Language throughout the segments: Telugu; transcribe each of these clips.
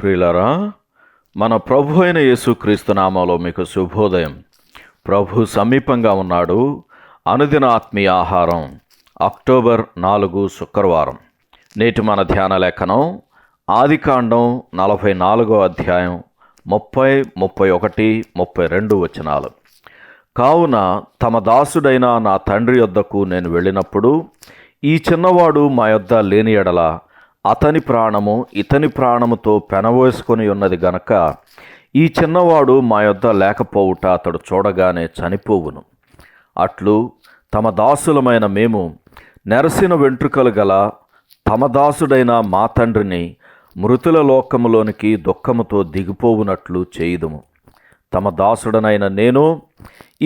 ప్రియులరా మన ప్రభు అయిన యేసుక్రీస్తు నామాలో మీకు శుభోదయం. ప్రభు సమీపంగా ఉన్నాడు. అనుదిన ఆత్మీయ ఆహారం అక్టోబర్ నాలుగు శుక్రవారం. నేటి మన ధ్యాన లేఖనం ఆదికాండం నలభై నాలుగో అధ్యాయం ముప్పై ముప్పై ఒకటి ముప్పై రెండు వచనాలు. కావున తమ దాసుడైన నా తండ్రి యొద్దకు నేను వెళ్ళినప్పుడు ఈ చిన్నవాడు మా యొద్ద లేని ఎడల అతని ప్రాణము ఇతని ప్రాణముతో పెనవేసుకొని ఉన్నది గనక ఈ చిన్నవాడు మా యొద్ద లేకపోవుట అతడు చూడగానే చనిపోవును. అట్లు తమ దాసులమైన మేము నెరసిన వెంట్రుకలు గల తమ దాసుడైన మా తండ్రిని మృతుల లోకములోనికి దుఃఖముతో దిగిపోవునట్లు చేయుదుము. తమ దాసుడనైన నేను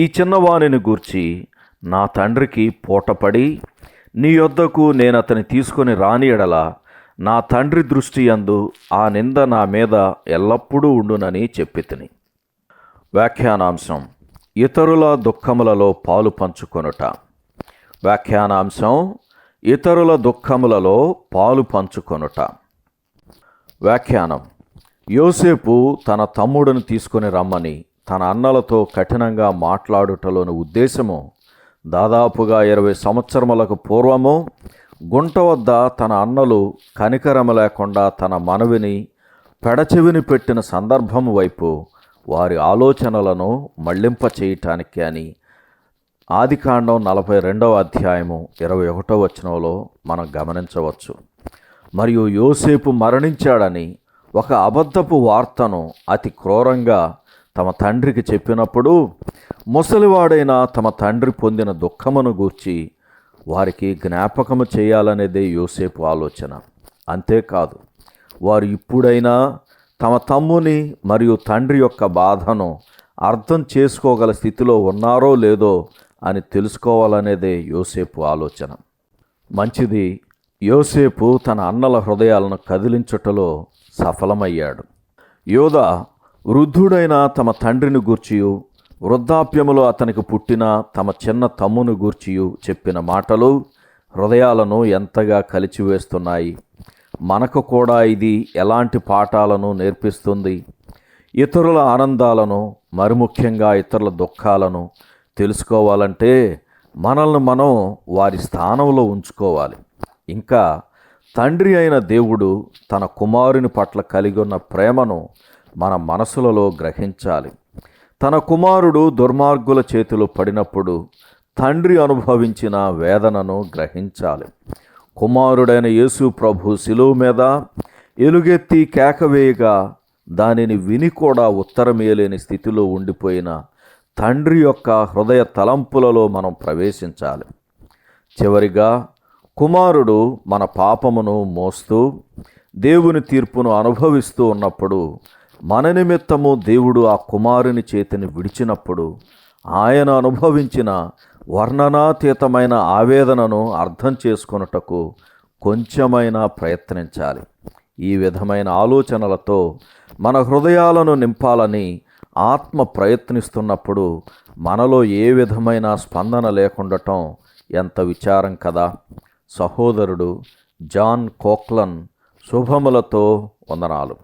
ఈ చిన్నవానిని గూర్చి నా తండ్రికి పూటపడి నీ యొద్దకు నేను అతని తీసుకొని రాని ఎడల నా తండ్రి దృష్టి యందు ఆ నింద నా మీద ఎల్లప్పుడూ ఉండునని చెప్పితిని వ్యాఖ్యానాంశం ఇతరుల దుఃఖములలో పాలు పంచుకొనుట. వ్యాఖ్యానాంశం ఇతరుల దుఃఖములలో పాలు పంచుకొనుట. వ్యాఖ్యానం యోసేపు తన తమ్ముడిని తీసుకొని రమ్మని తన అన్నలతో కఠినంగా మాట్లాడుటలోని ఉద్దేశము దాదాపుగా ఇరవై సంవత్సరములకు పూర్వము గుంట వద్ద తన అన్నలు కనికరమ లేకుండా తన మనవిని పెడచెవిని పెట్టిన సందర్భం వైపు వారి ఆలోచనలను మళ్ళింప చేయటానికి అని ఆదికాండం నలభై రెండవ అధ్యాయము ఇరవై ఒకటో వచనంలో మనం గమనించవచ్చు. మరియు యోసేపు మరణించాడని ఒక అబద్ధపు వార్తను అతి క్రూరంగా తమ తండ్రికి చెప్పినప్పుడు ముసలివాడైన తమ తండ్రి పొందిన దుఃఖమును గూర్చి వారికి జ్ఞాపకము చేయాలనేదే యోసేపు ఆలోచన. అంతేకాదు వారు ఇప్పుడైనా తమ తమ్ముని మరియు తండ్రి యొక్క బాధను అర్థం చేసుకోగల స్థితిలో ఉన్నారో లేదో అని తెలుసుకోవాలనేదే యోసేపు ఆలోచన. మంచిది యోసేపు తన అన్నల హృదయాలను కదిలించుటలో సఫలమయ్యాడు. యోధ వృద్ధుడైన తమ తండ్రిని గూర్చియు వృద్ధాప్యములో అతనికి పుట్టిన తమ చిన్న తమ్ముని గూర్చియు చెప్పిన మాటలు హృదయాలను ఎంతగా కలిచివేస్తున్నాయి. మనకు కూడా ఇది ఎలాంటి పాఠాలను నేర్పిస్తుంది? ఇతరుల ఆనందాలను మరి ముఖ్యంగా ఇతరుల దుఃఖాలను తెలుసుకోవాలంటే మనల్ని మనం వారి స్థానంలో ఉంచుకోవాలి. ఇంకా తండ్రి అయిన దేవుడు తన కుమారుని పట్ల కలిగి ఉన్న ప్రేమను మన మనసులలో గ్రహించాలి. తన కుమారుడు దుర్మార్గుల చేతిలో పడినప్పుడు తండ్రి అనుభవించిన వేదనను గ్రహించాలి. కుమారుడైన యేసు ప్రభు శిలువు మీద ఎలుగెత్తి కేకవేయగా దానిని విని కూడా ఉత్తరమేయలేని స్థితిలో ఉండిపోయిన తండ్రి యొక్క హృదయ తలంపులలో మనం ప్రవేశించాలి. చివరిగా కుమారుడు మన పాపమును మోస్తూ దేవుని తీర్పును అనుభవిస్తూ ఉన్నప్పుడు మన నిమిత్తము దేవుడు ఆ కుమారుని చేతిని విడిచినప్పుడు ఆయన అనుభవించిన వర్ణనాతీతమైన ఆవేదనను అర్థం చేసుకొనుటకు కొంచెమైనా ప్రయత్నించాలి. ఈ విధమైన ఆలోచనలతో మన హృదయాలను నింపాలని ఆత్మ ప్రయత్నిస్తున్నప్పుడు మనలో ఏ విధమైన స్పందన లేకుండటం ఎంత విచారం కదా! సహోదరుడు జాన్ కోక్లన్ శుభములతో వందనాలు.